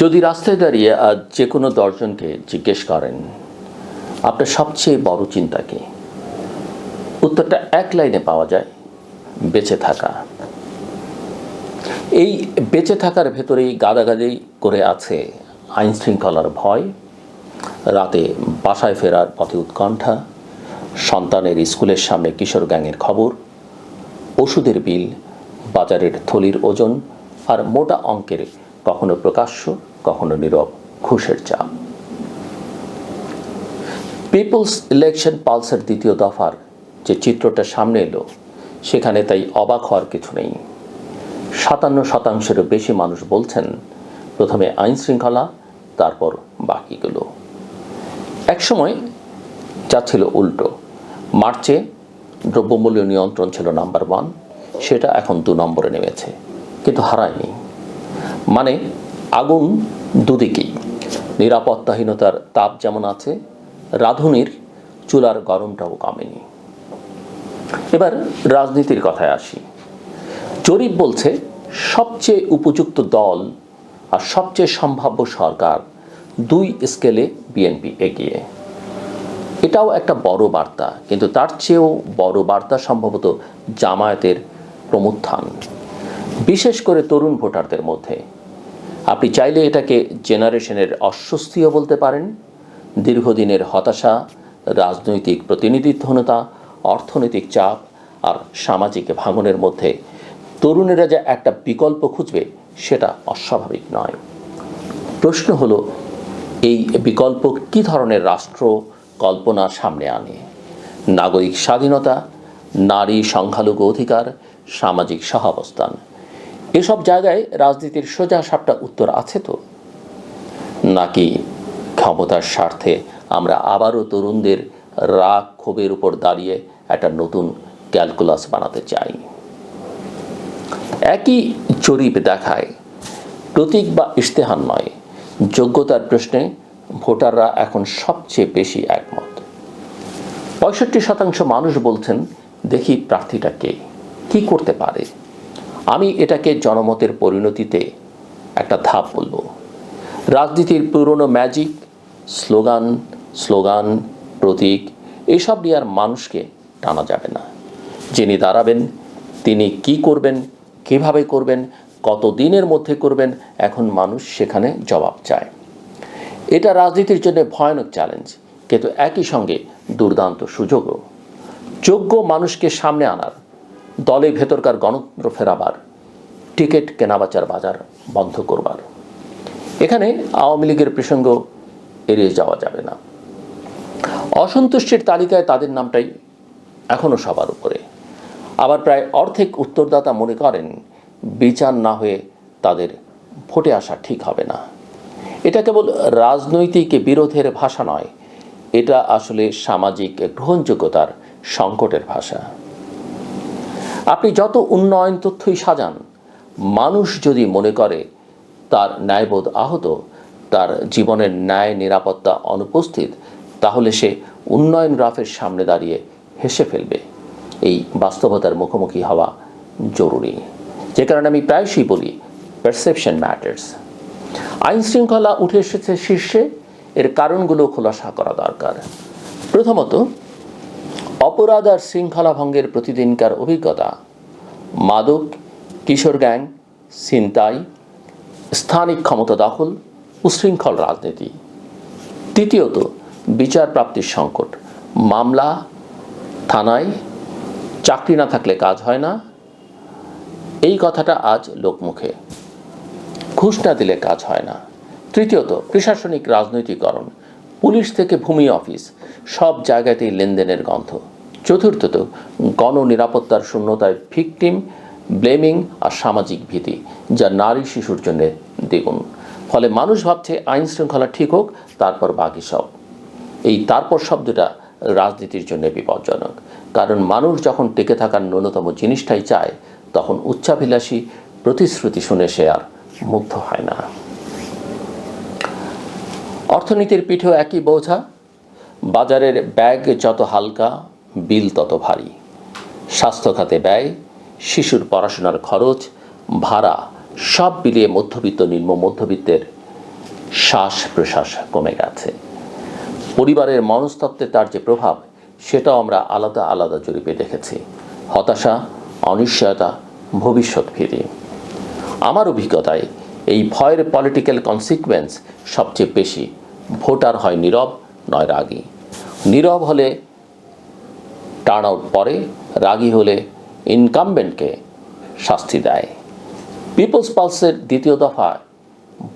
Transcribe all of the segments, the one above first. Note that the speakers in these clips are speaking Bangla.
যদি রাস্তায় দাঁড়িয়ে আজ যে কোনো দশজনকে জিজ্ঞেস করেন, আপনার সবচেয়ে বড় চিন্তা কি? উত্তরটা এক লাইনে পাওয়া যায়, বেঁচে থাকা। এই বেঁচে থাকার ভেতরেই গাদাগাদি করে আছে আইন শৃঙ্খলার ভয়, রাতে বাসায় ফেরার পথে উৎকণ্ঠা, সন্তানের স্কুলের সামনে কিশোর গ্যাংয়ের খবর, ওষুধের বিল, বাজারের থলির ওজন আর মোটা অঙ্কের কখনো প্রকাশ্য, কখনো নীরব ঘুষের চাপ। পিপলস ইলেকশন পালসের দ্বিতীয় দফার যে চিত্রটা সামনে এলো, সেখানে তাই অবাক হওয়ার কিছু নেই। সাতান্ন শতাংশেরও বেশি মানুষ বলছেন, প্রথমে আইন শৃঙ্খলা, তারপর বাকিগুলো। একসময় যা ছিল উল্টো। মার্চে দ্রব্যমূল্য নিয়ন্ত্রণ ছিল নাম্বার ওয়ান, সেটা এখন দু নম্বরে নেমেছে, কিন্তু হারায়নি। মানে আগুন দুদিকেই। নিরাপত্তাহীনতার তাপ যেমন আছে, রাঁধুনির চুলার গরমটাও কমেনি। এবার রাজনীতির কথায় আসি। জরিপ বলছে, সবচেয়ে উপযুক্ত দল আর সবচেয়ে সম্ভাব্য সরকার দুই স্কেলে বিএনপি এগিয়ে। এটাও একটা বড় বার্তা, কিন্তু তার চেয়েও বড় বার্তা সম্ভবত জামায়াতের প্রমুত্থান। বিশেষ করে তরুণ ভোটারদের মধ্যে। আপনি চাইলে এটাকে জেনারেশনের অস্বস্তিও বলতে পারেন, দীর্ঘদিনের হতাশা, রাজনৈতিক প্রতিনিধিত্বহীনতা অর্থনৈতিক চাপ আর সামাজিক ভাঙনের মধ্যে। তরুণেরা যে একটা বিকল্প খুঁজবে, সেটা অস্বাভাবিক নয়। প্রশ্ন হলো, এই বিকল্প কী ধরনের রাষ্ট্র কল্পনা সামনে আনে? নাগরিক স্বাধীনতা, নারী সংখ্যালঘু অধিকার, সামাজিক সহাবস্থান। এসব জায়গায় রাজনীতির সোজা সাপটা উত্তর আছে তো। নাকি ক্ষমতার স্বার্থে আমরা আবারও তরুণদের রাগ ক্ষোভের উপর দাঁড়িয়ে একটা নতুন ক্যালকুলাস বানাতে চাই? একই জরিপ দেখায়, প্রতীক বা ইশতেহার নয়, যোগ্যতার প্রশ্নে ভোটাররা এখন সবচেয়ে বেশি একমত। পঁয়ষট্টি শতাংশ মানুষ বলছেন, দেখি প্রার্থীটা কে? কি করতে পারে? এটাকে জনমতের পরিণতিতে একটা ধাপ বলব। রাজনীতির পুরনো ম্যাজিক স্লোগান স্লোগান প্রতীক, এসব নিয়ে আর মানুষকে টানা যাবে না। যিনি দাঁড়াবেন, তিনি কি করবেন, কীভাবে করবেন কত দিনের মধ্যে করবেন, এখন মানুষ সেখানে জবাব চায়। এটা রাজনীতির জন্য ভয়ানক চ্যালেঞ্জ কিন্তু একই সঙ্গে দুর্দান্ত সুযোগও। যোগ্য মানুষকে সামনে আনার দলে ভেতরকার গণতন্ত্র ফেরাবার, টিকিট কেনাবেচার বাজার বন্ধ করবার। এখানে আওয়ামী লীগের প্রসঙ্গ এড়িয়ে যাওয়া যাবে না। অসন্তুষ্টির তালিকায় তাদের নামটাই এখনও সবার উপরে। আবার প্রায় অর্ধেক উত্তরদাতা মনে করেন, বিচার না হয়ে তাদের ভোটে আসা ঠিক হবে না। এটা কেবল রাজনৈতিক বিরোধের ভাষা নয়, এটা আসলে সামাজিক গ্রহণযোগ্যতার সংকটের ভাষা। আপনি যত উন্নয়ন তথ্যই সাজান, মানুষ যদি মনে করে তার ন্যায়বোধ আহত, তার জীবনের ন্যায় নিরাপত্তা অনুপস্থিত, তাহলে সে উন্নয়ন গ্রাফের সামনে দাঁড়িয়ে হেসে ফেলবে। এই বাস্তবতার মুখোমুখি হওয়া জরুরি। যে কারণে আমি প্রায়শই বলি পারসেপশন ম্যাটার্স আইন শৃঙ্খলা উঠে এসেছে শীর্ষে, এর কারণগুলো খোলাসা করা দরকার। প্রথমত অপরাধ আর শৃঙ্খলা ভঙ্গের প্রতিদিনকার অভিজ্ঞতা। মাদক, কিশোর গ্যাং, ছিনতাই, স্থানিক ক্ষমতা দখল, উশৃঙ্খল রাজনীতি। তৃতীয়ত বিচার প্রাপ্তির সংকট। মামলা, থানায় চাকরি না থাকলে কাজ হয় না। এই কথাটা আজ লোকমুখে। ঘুষ না দিলে কাজ হয় না। তৃতীয়ত, প্রশাসনিক রাজনৈতিকরণ। পুলিশ থেকে ভূমি অফিস। সব জায়গাতেই লেনদেনের গন্ধ। চতুর্থত, গণনিরাপত্তার শূন্যতায় ভিকটিম, ব্লেমিং আর সামাজিক ভীতি, যা নারী শিশুর জন্য দ্বিগুণ। ফলে মানুষ ভাবছে আইন শৃঙ্খলা ঠিক হোক, তারপর বাকি সব। এই তারপর শব্দটা রাজনীতির জন্য বিপজ্জনক, কারণ মানুষ যখন টেকে থাকার ন্যূনতম জিনিসটাই চায়, তখন উচ্চাভিলাষী প্রতিশ্রুতি শুনে সে আর মুগ্ধ হয় না। অর্থনীতির পিঠেও একই বোঝা, বাজারের ব্যাগ যত হালকা বিল তত ভারী। স্বাস্থ্য খাতে ব্যয়, শিশুর পড়াশোনার খরচ, ভাড়া সব মিলিয়ে মধ্যবিত্ত, নিম্ন মধ্যবিত্তের শ্বাস প্রশ্বাস কমে গেছে। পরিবারের মনস্তত্ত্বে তার যে প্রভাব, সেটাও আমরা আলাদা আলাদা জরিপে দেখেছি। হতাশা, অনিশ্চয়তা, ভবিষ্যৎ ফিরে আমার অভিজ্ঞতায় এই ভয়ের পলিটিক্যাল কনসিকুয়েন্স সবচেয়ে বেশি। ভোটার হয় নীরব, নয় রাগী। নীরব হলে টার্ন আউট পরে রাগী হলে ইনকামবেন্টকে শাস্তি দেয়। পিপলস পালসের দ্বিতীয় দফা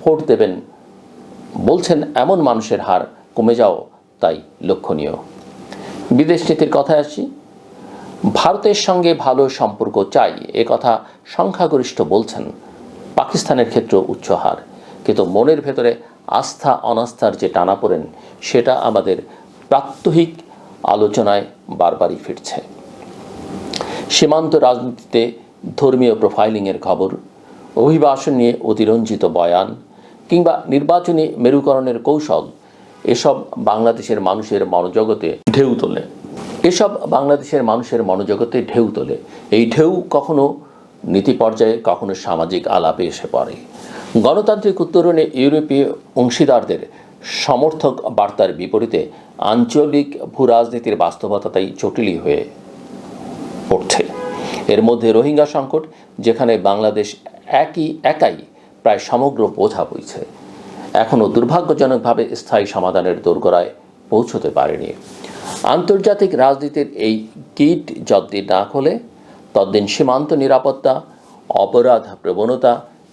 ভোট দেবেন বলছেন এমন মানুষের হার কমে যাও, তাই লক্ষণীয়। বিদেশ নীতির কথায় আসি, ভারতের সঙ্গে ভালো সম্পর্ক চাই, এ কথা সংখ্যাগরিষ্ঠ বলছেন। পাকিস্তানের ক্ষেত্রে উচ্চ হার, কিন্তু মনের ভেতরে আস্থা অনাস্থার যে টানাপোড়েন সেটা আমাদের প্রাত্যহিক আলোচনায় বারবারই ফিরছে। সীমান্ত রাজনীতিতে ধর্মীয় প্রোফাইলিংয়ের খবর, অভিবাসন নিয়ে অতিরঞ্জিত বয়ান, কিংবা নির্বাচনী মেরুকরণের কৌশল, এসব বাংলাদেশের মানুষের মনোজগতে ঢেউ তোলে। এসব বাংলাদেশের মানুষের মনোজগতে ঢেউ তোলে। এই ঢেউ কখনো নীতি পর্যায়ে, কখনো সামাজিক আলাপে এসে পড়ে। গণতান্ত্রিক উত্তরণে ইউরোপীয় অংশীদারদের সমর্থক বার্তার বিপরীতে আঞ্চলিক ভূরাজনীতির বাস্তবতা তাই জটিলই হয়ে পড়ছে। এর মধ্যে রোহিঙ্গা সংকট, যেখানে বাংলাদেশ একই, একাই প্রায় সমগ্র বোঝা বইছে। এখনও দুর্ভাগ্যজনকভাবে স্থায়ী সমাধানের দোরগোড়ায় পৌঁছতে পারেনি। আন্তর্জাতিক রাজনীতির এই কিট যতদিন না খোলে ততদিন সীমান্ত নিরাপত্তা, অপরাধ প্রবণতা,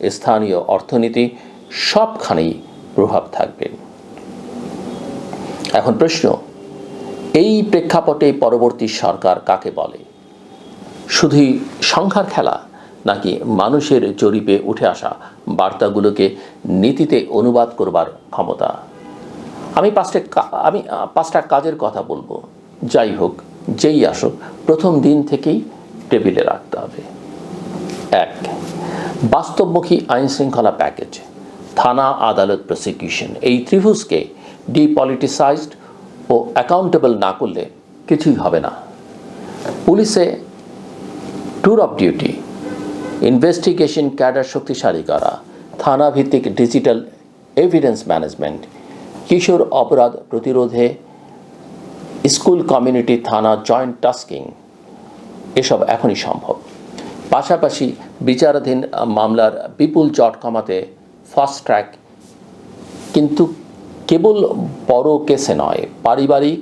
স্থানীয় অর্থনীতি সবখানেই প্রভাব থাকবে। এখন প্রশ্ন, এই প্রেক্ষাপটে পরবর্তী সরকার কাকে বলে? শুধুই সংখ্যার খেলা, নাকি মানুষের জরিপে উঠে আসা বার্তাগুলোকে নীতিতে অনুবাদ করবার ক্ষমতা? আমি পাঁচটা আমি, পাঁচটা কাজের কথা বলব। যাই হোক, যেই আসুক, প্রথম দিন থেকেই টেবিলে রাখতে হবে। এক, বাস্তবমুখী আইন শৃঙ্খলা প্যাকেজ, থানা আদালত প্রসিকিউশন এই ত্রিভুজকে ডিপলিটিসাইজড ও অ্যাকাউন্টেবল না করলে কিছুই হবে না। পুলিশে tour of duty investigation cadre শক্তিশালী করা থানা ভিত্তিক ডিজিটাল এভিডেন্স ম্যানেজমেন্ট কিশোর অপরাধ প্রতিরোধে স্কুল কমিউনিটি থানা জয়েন্ট টাস্কিং এসব এখনই সম্ভব। পাশাপাশি বিচারাধীন মামলার বিপুল জট কমাতে ফাস্ট ট্র্যাক কিন্তু কেবল বড় কেসে নয়, পারিবারিক,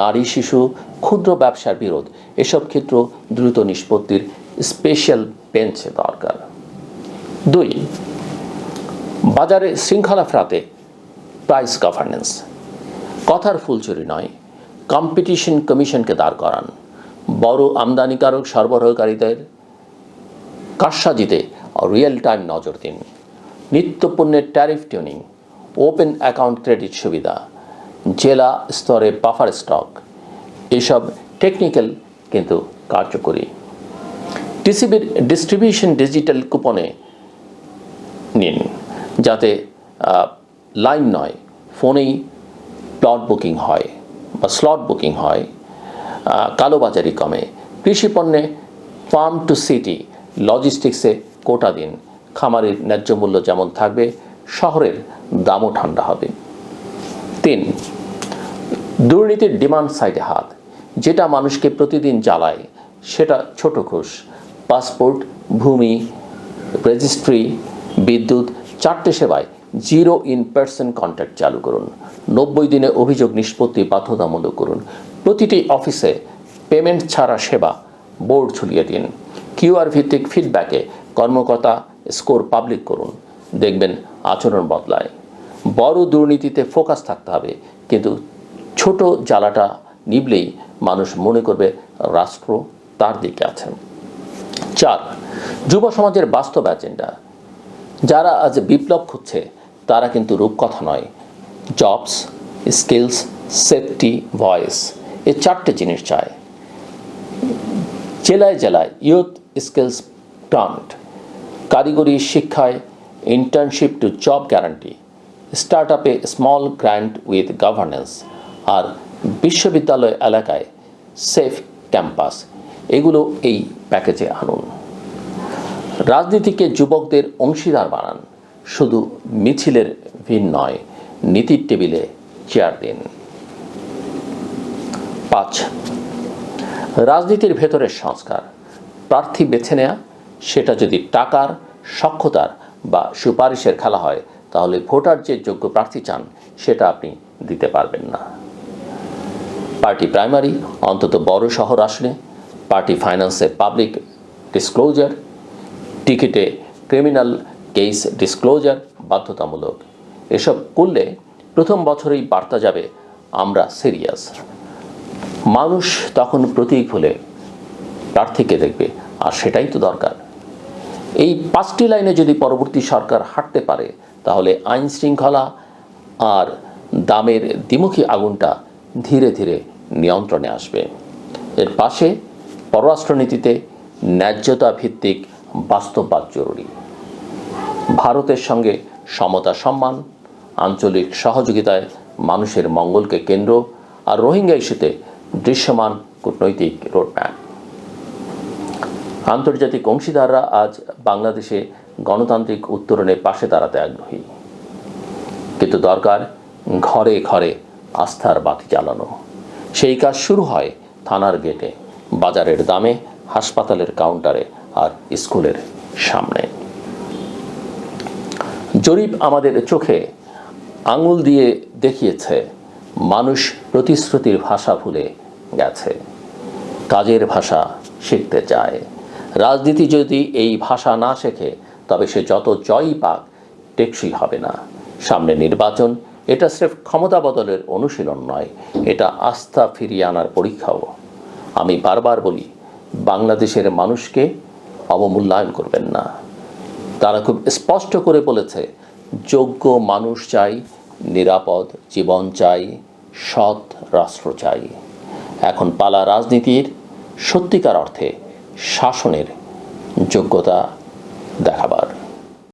নারী, শিশু, ক্ষুদ্র ব্যবসার বিরোধ, এসব ক্ষেত্র দ্রুত নিষ্পত্তির স্পেশাল বেঞ্চে দরকার। দুই, বাজারে শৃঙ্খলা ফ্রাতে প্রাইস গভর্নেন্স কথার ফুলচুরি নয় কম্পিটিশন কমিশনকে দাঁড় করান। বড় আমদানিকারক সরবরাহকারীদের কারসাজিতে রিয়েল টাইম নজর দিন। নিত্যপণ্যের tariff tuning open account credit সুবিধা, জেলা স্তরে বাফার স্টক, এসব টেকনিক্যাল কিন্তু কার্যকরী। টিসিবির ডিস্ট্রিবিউশন ডিজিটাল কুপনে নিন, যাতে লাইন নয়, ফোনেই প্লট বুকিং হয় বা স্লট বুকিং হয় কালোবাজারি কমে। কৃষি পণ্যে ফার্ম টু সিটি, লজিস্টিক্সে কোটা দিন। খামারের ন্যায্য মূল্য যেমন থাকবে শহরের দামও ঠান্ডা হবে। তিন, দুর্নীতির ডিমান্ড সাইডে হাত। যেটা মানুষকে প্রতিদিন জ্বালায়, সেটা ছোট ঘুষ। পাসপোর্ট, ভূমি রেজিস্ট্রি বিদ্যুৎ, চারটে সেবায় জিরো ইন পার্সন কন্ট্যাক্ট চালু করুন। নব্বই দিনে অভিযোগ নিষ্পত্তি বাধ্যতামূলক করুন। প্রতিটি অফিসে পেমেন্ট ছাড়া সেবা বোর্ড ঝুলিয়ে দিন। কিউআর ভিত্তিক ফিডব্যাকে কর্মকর্তা স্কোর পাবলিক করুন। দেখবেন আচরণ বদলায়। বড় দুর্নীতিতে ফোকাস থাকতে হবে, কিন্তু ছোট জ্বালাটা নিবলেই মানুষ মনে করবে রাষ্ট্র তার দিকে আছে। চার, যুব সমাজের বাস্তব এজেন্ডা যারা আজ বিপ্লব খুঁজছে, তারা কিন্তু রূপকথা নয়। জবস স্কিলস সেফটি ভয়েস এই চারটে জিনিস চায়। জেলায় জেলায় ইউথ স্কিলস গ্রান্ট কারিগরি শিক্ষায় internship to job guarantee start আপে স্মল গ্র্যান্ট উইথ গভর্নেন্স আর বিশ্ববিদ্যালয় এলাকায় সেফ ক্যাম্পাস এগুলো এই প্যাকেজে আনুন। রাজনীতিকে যুবকদের অংশীদার বানান। শুধু মিছিলের ভিন নয়, নীতির টেবিলে চেয়ার দিন। পাঁচ, রাজনীতির ভেতরের সংস্কার। প্রার্থী বেছে নেওয়া সেটা যদি টাকার, সক্ষতার বা সুপারিশের খেলা হয়, তাহলে ভোটার যে যোগ্য প্রার্থী চান, সেটা আপনি দিতে পারবেন না। পার্টি প্রাইমারি অন্তত বড় শহর আসনে পার্টি ফাইন্যান্সে পাবলিক ডিসক্লোজার, টিকিটে ক্রিমিনাল কেস ডিসক্লোজার বাধ্যতামূলক। এসব করলে প্রথম বছরেই বার্তা যাবে, আমরা সিরিয়াস। মানুষ তখন প্রতীক হলে প্রার্থীকে দেখবে, আর সেটাই তো দরকার। এই পাঁচটি লাইনে যদি পরবর্তী সরকার হাঁটতে পারে, তাহলে আইন শৃঙ্খলা আর দামের দ্বিমুখী আগুনটা ধীরে ধীরে নিয়ন্ত্রণে আসবে। এর পাশে পররাষ্ট্রনীতিতে ন্যায্যতা ভিত্তিক বাস্তববাদ জরুরি। ভারতের সঙ্গে সমতা সম্মান, আঞ্চলিক সহযোগিতায় মানুষের মঙ্গলকে কেন্দ্র আর রোহিঙ্গা ইস্যুতে দৃশ্যমান কূটনৈতিক রোডম্যাপ। আন্তর্জাতিক অংশীদাররা আজ বাংলাদেশে গণতান্ত্রিক উত্তরণের পাশে দাঁড়াতে আগ্রহী। কিন্তু দরকার ঘরে ঘরে আস্থার বাতি জ্বালানো। সেই কাজ শুরু হয় থানার গেটে, বাজারের দামে, হাসপাতালের কাউন্টারে আর স্কুলের সামনে। জরিপ আমাদের চোখে আঙুল দিয়ে দেখিয়েছে, মানুষ প্রতিশ্রুতির ভাষা ভুলে গেছে। কাজের ভাষা শিখতে চায়। রাজনীতি যদি এই ভাষা না শেখে, তবে সে যত জয়ই পাক, টেকসই হবে না। সামনে নির্বাচন, এটা স্রেফ ক্ষমতা বদলের অনুশীলন নয়, এটা আস্থা ফিরিয়ে আনার পরীক্ষাও। আমি বারবার বলি, বাংলাদেশের মানুষকে অবমূল্যায়ন করবেন না। তারা খুব স্পষ্ট করে বলেছে, যোগ্য মানুষ চাই, নিরাপদ জীবন চাই, সৎ রাষ্ট্র চাই। এখন পালা রাজনীতির সত্যিকার অর্থে শাসনের যোগ্যতা দেখাবার।